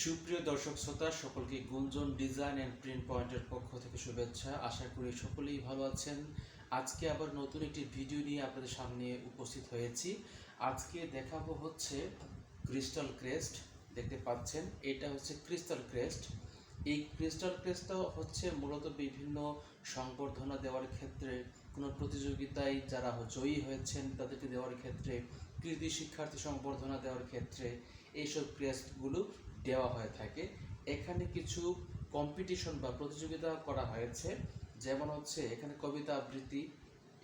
সুপ্রিয় দর্শক শ্রোতা, সকলকে গুঞ্জন ডিজাইন অ্যান্ড প্রিন্ট পয়েন্টের পক্ষ থেকে শুভেচ্ছা। আশা করি সকলেই ভালো আছেন। আজকে আবার নতুন একটি ভিডিও নিয়ে আপনাদের সামনে উপস্থিত হয়েছি। আজকে দেখাবো হচ্ছে ক্রিস্টাল ক্রেস্ট দেখতে পাচ্ছেন? এটা হচ্ছে ক্রিস্টাল ক্রেস্ট এই ক্রিস্টাল ক্রেস্টটা হচ্ছে মূলত বিভিন্ন সংবর্ধনা দেওয়ার ক্ষেত্রে কোনো প্রতিযোগিতায় যারা জয়ী হয়েছেন তাদেরকে দেওয়ার ক্ষেত্রে, কৃতি শিক্ষার্থী সংবর্ধনা দেওয়ার ক্ষেত্রে এইসব ক্রেস্টগুলো দেওয়া হয়ে থাকে। এখানে কিছু কম্পিটিশন বা প্রতিযোগিতা করা হয়েছে। যেমন হচ্ছে এখানে কবিতা আবৃত্তি,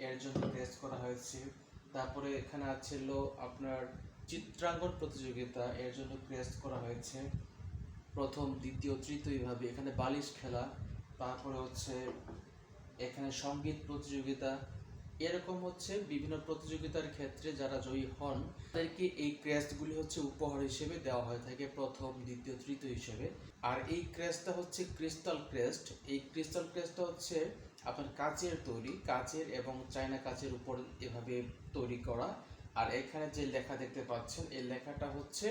এর জন্য ক্রেস্ট করা হয়েছে। তারপরে এখানে ছিল আপনার চিত্রাঙ্কন প্রতিযোগিতা, এর জন্য ক্রেস্ট করা হয়েছে। প্রথম, দ্বিতীয়, তৃতীয় এইভাবে এখানে বালিশ খেলা, তারপরে হচ্ছে এখানে সংগীত প্রতিযোগিতা। এরকম হচ্ছে বিভিন্ন প্রতিযোগিতার ক্ষেত্রে যারা জয়ী হন, তাদেরকে এই ক্রেস্টগুলি হচ্ছে উপহার হিসেবে দেওয়া হয়ে থাকে প্রথম, দ্বিতীয়, তৃতীয় হিসেবে। আর এই ক্রেস্টটা হচ্ছে ক্রিস্টাল ক্রেস্ট। এই ক্রিস্টাল ক্রেস্টটা হচ্ছে আপনার কাচের তৈরি, কাচের এবং চায়না কাচের উপর এভাবে তৈরি করা। আর এখানে যে লেখা দেখতে পাচ্ছেন, এই লেখাটা হচ্ছে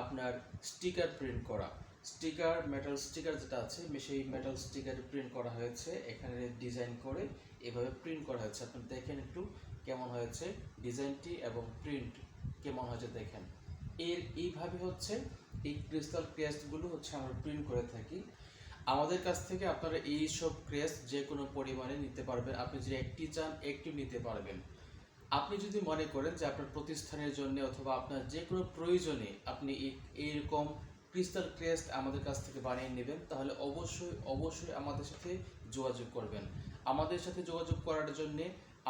আপনার স্টিকার প্রিন্ট করা। স্টিকার মেটাল স্টিকার যেটা আছে সেই মেটাল স্টিকার প্রিন্ট করা হয়েছে। এখানে ডিজাইন করে এভাবে প্রিন্ট করা হয়েছে। আপনি দেখেন একটু কেমন হয়েছে ডিজাইনটি এবং প্রিন্ট কেমন হয়েছে দেখেন। এর এইভাবে হচ্ছে এই ক্রিস্টাল ক্রেস্টগুলো হচ্ছে আমরা প্রিন্ট করে থাকি। আমাদের কাছ থেকে আপনারা এই সব ক্রেস্ট যে কোনো পরিমাণে নিতে পারবেন। আপনি যদি একটি চান, একটি নিতে পারবেন। আপনি যদি মনে করেন যে আপনার প্রতিষ্ঠানের জন্য অথবা আপনার যে কোনো প্রয়োজনে আপনি এই- এইরকম ক্রিস্টাল ক্রেস্ট আমাদের কাছ থেকে বানিয়ে নেবেন, তাহলে অবশ্যই অবশ্যই আমাদের সাথে যোগাযোগ করবেন। আমাদের সাথে যোগাযোগ করার জন্য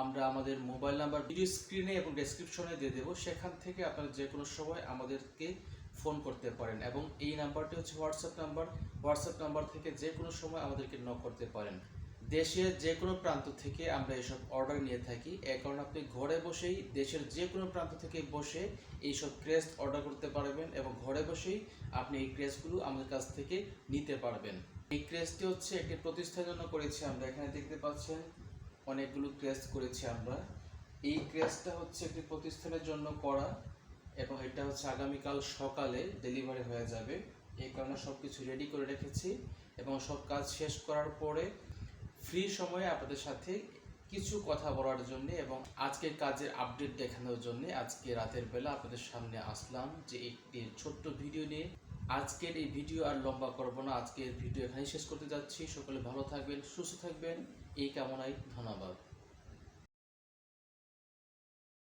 আমরা আমাদের মোবাইল নাম্বার ভিডিও স্ক্রিনে এবং ডেসক্রিপশনে দিয়ে দেবো। সেখান থেকে আপনারা যে কোনো সময় আমাদেরকে ফোন করতে পারেন এবং এই নাম্বারটি হচ্ছে হোয়াটসঅ্যাপ নাম্বার। হোয়াটসঅ্যাপ নাম্বার থেকে যে কোনো সময় আমাদেরকে নক করতে পারেন। দেশের যে কোনো প্রান্ত থেকে আমরা এসব অর্ডার নিয়ে থাকি। এ কারণে আপনি ঘরে বসেই দেশের যে কোনো প্রান্ত থেকে বসে এইসব ক্রেস্ট অর্ডার করতে পারবেন এবং ঘরে বসেই আপনি এই ক্রেস্টগুলো আমাদের কাছ থেকে নিতে পারবেন। এই ক্রেস্টটি হচ্ছে একটি প্রতিষ্ঠার জন্য করেছি আমরা। এখানে দেখতে পাচ্ছেন অনেকগুলো ক্রেস্ট করেছি আমরা। এই ক্রেস্টটা হচ্ছে একটি প্রতিষ্ঠানের জন্য করা এবং এটা হচ্ছে আগামীকাল সকালে ডেলিভারি হয়ে যাবে। এই কারণে সব কিছু রেডি করে রেখেছি এবং সব কাজ শেষ করার পরে ফ্রি সময়ে আপনাদের সাথে কিছু কথা বলার জন্য এবং আজকের কাজের আপডেট দেখানোর জন্য আজকে রাতের বেলা আপনাদের সামনে আসলাম যে একটি ছোট্ট ভিডিও নিয়ে। আজকের এই ভিডিও আর লম্বা করব না, আজকের ভিডিও এখানেই শেষ করতে যাচ্ছি। সকলে ভালো থাকবেন, সুস্থ থাকবেন। এই কামনায় ধন্যবাদ।